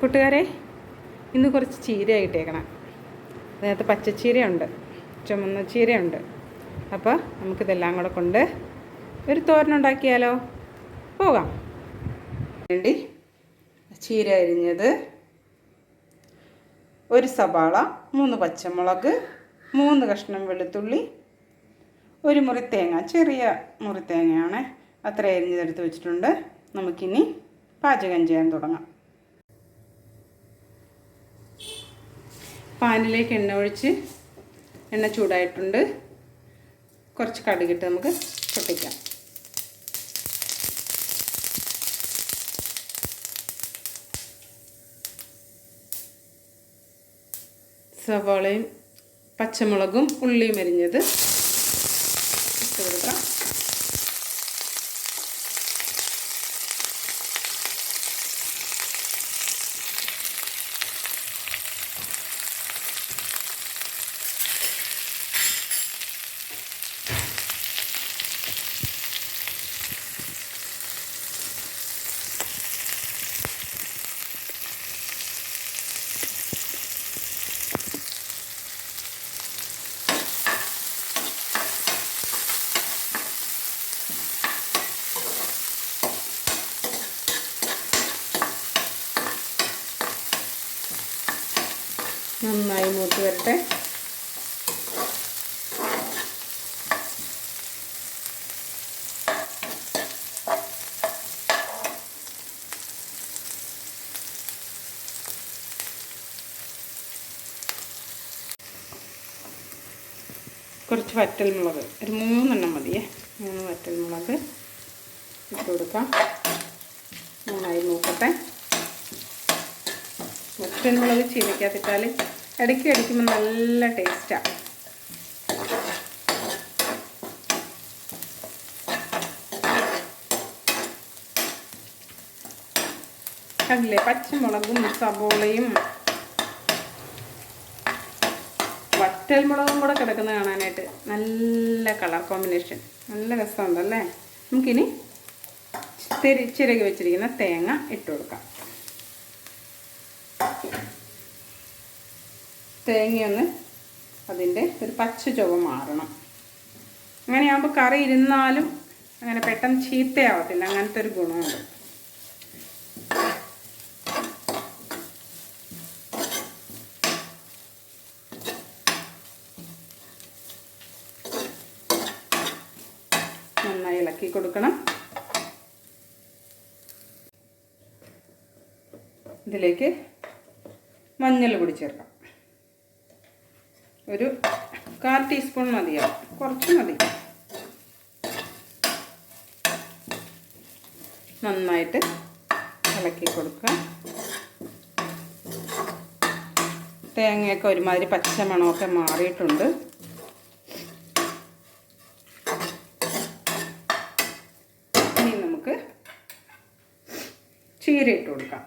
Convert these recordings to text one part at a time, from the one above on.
കൂട്ടുകാരെ ഇന്ന് കുറച്ച് ചീര ഇട്ടേക്കണം അതിനകത്ത് പച്ചച്ചീരയുണ്ട് ചുമന്ന ചീരയുണ്ട്. അപ്പോൾ നമുക്കിതെല്ലാം കൂടെ കൊണ്ട് ഒരു തോരനുണ്ടാക്കിയാലോ പോകാം. വേണ്ടി ചീര അരിഞ്ഞത് ഒരു സവാള മൂന്ന് പച്ചമുളക് മൂന്ന് കഷ്ണം വെളുത്തുള്ളി ഒരു മുറി തേങ്ങ ചെറിയ മുറി തേങ്ങയാണ് അത്ര അരിഞ്ഞതെടുത്ത് വെച്ചിട്ടുണ്ട്. നമുക്കിനി പാചകം ചെയ്യാൻ തുടങ്ങാം. പാനിലേക്ക് എണ്ണ ഒഴിച്ച് എണ്ണ ചൂടായിട്ടുണ്ട്. കുറച്ച് കടുകിട്ട് നമുക്ക് പൊട്ടിക്കാം. സവാളയും പച്ചമുളകും ഉള്ളിയും അരിഞ്ഞത് ഇട്ട് കൊടുക്കാം. നന്നായി മൂത്ത് വരട്ടെ. കുറച്ച് വറ്റൽമുളക് ഒരു മൂന്നെണ്ണം മതിയേ. മൂന്ന് വറ്റൽമുളക് ഇട്ട് കൊടുക്കാം. നന്നായി മൂക്കട്ടെ. വറ്റൽമുളക് ചീനിക്കാത്തിട്ടാൽ ഇടയ്ക്ക് അടിക്കുമ്പോൾ നല്ല ടേസ്റ്റാണ് കണ്ടില്ലേ? പച്ചമുളകും സബോളയും വറ്റൽമുളകും കൂടെ കിടക്കുന്ന കാണാനായിട്ട് നല്ല കളർ കോമ്പിനേഷൻ. നല്ല രസമുണ്ടല്ലേ? നമുക്കിനി തിരി ചിരകി വെച്ചിരിക്കുന്ന തേങ്ങ ഇട്ട് കൊടുക്കാം. തേങ്ങയൊന്ന് അതിന്റെ ഒരു പച്ച ചുവ മാറണം. അങ്ങനെയാകുമ്പോൾ കറി ഇരുന്നാലും അങ്ങനെ പെട്ടെന്ന് ചീത്തയാവത്തില്ല. അങ്ങനത്തെ ഒരു ഗുണമുണ്ട്. നന്നായി ഇളക്കി കൊടുക്കണം. ഇതിലേക്ക് മഞ്ഞൾ പൊടി ചേർക്കാം. ഒരു കാൽ ടീസ്പൂൺ മതിയാവും. കുറച്ച് മതി. നന്നായിട്ട് ഇളക്കി കൊടുക്കുക. തേങ്ങയൊക്കെ ഒരുമാതിരി പച്ച മണമൊക്കെ മാറിയിട്ടുണ്ട്. ഇനി നമുക്ക് ചീരയിട്ട് കൊടുക്കാം.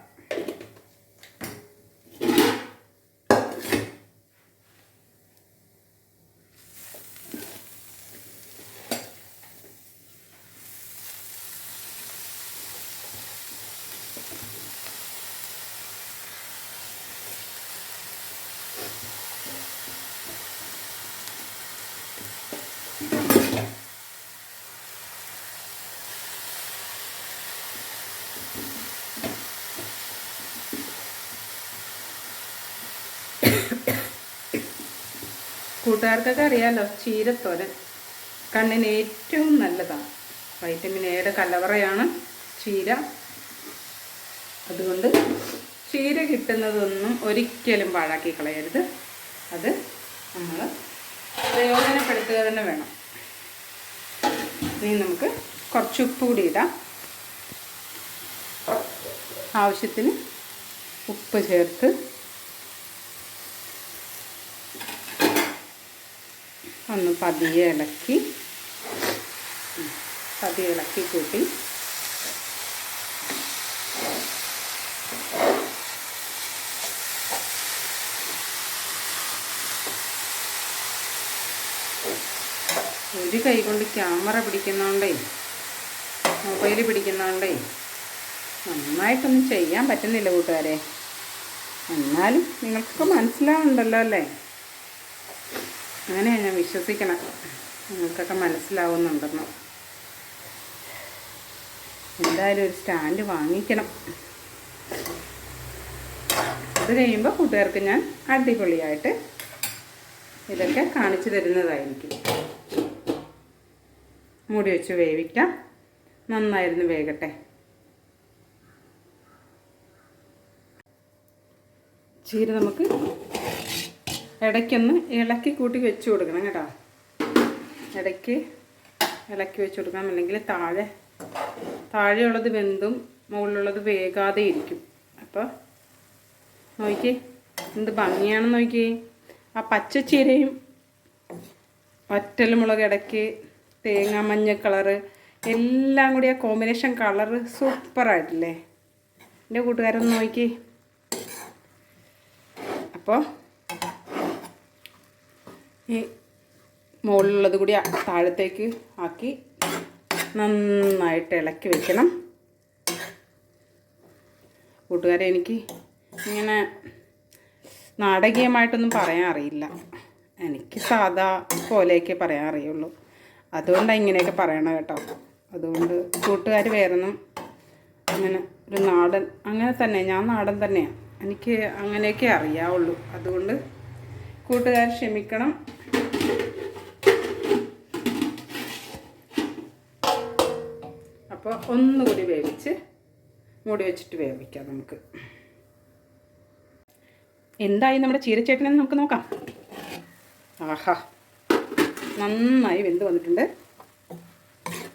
കൂട്ടുകാർക്കൊക്കെ അറിയാലോ ചീരത്തോരൻ. കണ്ണിന് ഏറ്റവും നല്ലതാണ്. വൈറ്റമിൻ എയുടെ കലവറയാണ് ചീര. അതുകൊണ്ട് ചീര കിട്ടുന്നതൊന്നും ഒരിക്കലും പാഴാക്കി കളയരുത്. അത് നമ്മൾ പ്രയോജനപ്പെടുത്തുക തന്നെ വേണം. ഇനി നമുക്ക് കുറച്ച് ഉപ്പ് കൂടി ഇടാം. ആവശ്യത്തിന് ഉപ്പ് ചേർത്ത് ഒന്ന് പതിയെ ഇളക്കി. പതിയെ ഇളക്കി കൂട്ടി. ഒരു കൈ കൊണ്ട് ക്യാമറ പിടിക്കുന്നോണ്ടേ മൊബൈൽ പിടിക്കുന്നോണ്ടേ നന്നായിട്ടൊന്നും ചെയ്യാൻ പറ്റുന്നില്ല കൂട്ടുകാരെ. എന്നാലും നിങ്ങൾക്കൊക്കെ മനസ്സിലാവുന്നുണ്ടല്ലോ അല്ലേ? അങ്ങനെയാണ് ഞാൻ വിശ്വസിക്കണം. നിങ്ങൾക്കൊക്കെ മനസ്സിലാവുന്നുണ്ടെന്ന്. എന്തായാലും ഒരു സ്റ്റാൻഡ് വാങ്ങിക്കണം. അത് കഴിയുമ്പോൾ കൂട്ടുകാർക്ക് ഞാൻ അടിപൊളിയായിട്ട് ഇതൊക്കെ കാണിച്ചു തരുന്നതായിരിക്കും. മൂടി വെച്ച് വേവിക്കാം. നന്നായിരുന്നു വേഗട്ടെ ചീര നമുക്ക് ഇടയ്ക്കൊന്ന് ഇളക്കി കൂട്ടി വെച്ച് കൊടുക്കണം കേട്ടോ. ഇടയ്ക്ക് ഇളക്കി വെച്ച് കൊടുക്കണം അല്ലെങ്കിൽ താഴെ താഴെയുള്ളത് വെന്തും മുകളിലുള്ളത് വേകാതെ ഇരിക്കും. അപ്പോൾ നോക്കി എന്ത് ഭംഗിയാണെന്ന് നോക്കി. ആ പച്ചച്ചീരയും വറ്റൽമുളക് ഇടയ്ക്ക് തേങ്ങ മഞ്ഞ കളറ് എല്ലാം കൂടി ആ കോമ്പിനേഷൻ കളറ് സൂപ്പറായിട്ടില്ലേ എന്റെ കൂട്ടുകാരൊന്ന് നോക്കി. അപ്പോൾ ഈ മുകളിലുള്ളത് കൂടി താഴത്തേക്ക് ആക്കി നന്നായിട്ട് ഇളക്കി വെക്കണം. കൂട്ടുകാരെ എനിക്ക് ഇങ്ങനെ നാടകീയമായിട്ടൊന്നും പറയാൻ അറിയില്ല. എനിക്ക് സാധാ പോലെയൊക്കെ പറയാൻ അറിയുള്ളൂ. അതുകൊണ്ടാണ് ഇങ്ങനെയൊക്കെ പറയണത് കേട്ടോ. അതുകൊണ്ട് കൂട്ടുകാർ വേറൊന്നും അങ്ങനെ ഒരു നാടൻ അങ്ങനെ തന്നെ ഞാൻ നാടൻ തന്നെയാണ് എനിക്ക് അങ്ങനെയൊക്കെ അറിയാവുള്ളൂ. അതുകൊണ്ട് കൂട്ടുകാർ ക്ഷമിക്കണം. അപ്പോൾ ഒന്നുകൂടി വേവിച്ച് മൂടി വെച്ചിട്ട് വേവിക്കാം നമുക്ക്. എന്തായി നമ്മുടെ ചീരച്ചേട്ടനെന്ന് നമുക്ക് നോക്കാം. ആഹാ നന്നായി വെന്ത് വന്നിട്ടുണ്ട്.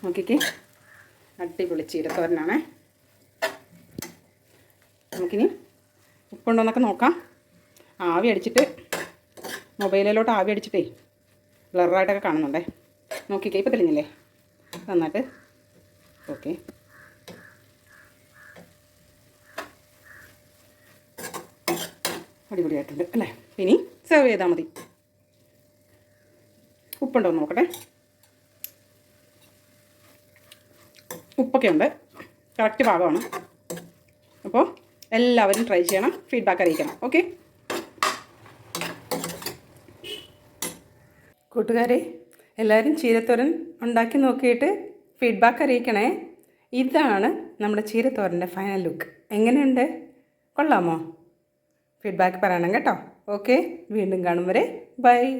നോക്കിക്കേ അടിപൊളി ചീരത്തോരനാണേ. നമുക്കിനി ഉപ്പുണ്ടോയെന്നൊക്കെ നോക്കാം. ആവി അടിച്ചിട്ട് മൊബൈലിലോട്ട് ആവി അടിച്ചിട്ടേ ബ്ലറായിട്ടൊക്കെ കാണുന്നുണ്ടേ. നോക്കിക്കേ ഇപ്പം തെളിഞ്ഞില്ലേ? നന്നായിട്ട്. ഓക്കെ. അടിപൊളിയായിട്ടുണ്ട് അല്ലേ? ഇനി സെർവ് ചെയ്താൽ മതി. ഉപ്പുണ്ടോ നോക്കട്ടെ. ഉപ്പൊക്കെ ഉണ്ട് കറക്റ്റ് പാകമാണ് അപ്പോൾ എല്ലാവരും ട്രൈ ചെയ്യണം. ഫീഡ്ബാക്ക് അറിയിക്കണം. ഓക്കെ? കൂട്ടുകാരെ എല്ലാവരും ചീരത്തോരൻ ഉണ്ടാക്കി നോക്കിയിട്ട് ഫീഡ്ബാക്ക് അറിയിക്കണേ. ഇതാണ് നമ്മുടെ ചീരത്തോരന്റെ ഫൈനൽ ലുക്ക് എങ്ങനെയുണ്ട്? കൊള്ളാമോ? ഫീഡ്ബാക്ക് പറയണം കേട്ടോ. ഓക്കെ വീണ്ടും കാണും വരെ. ബൈ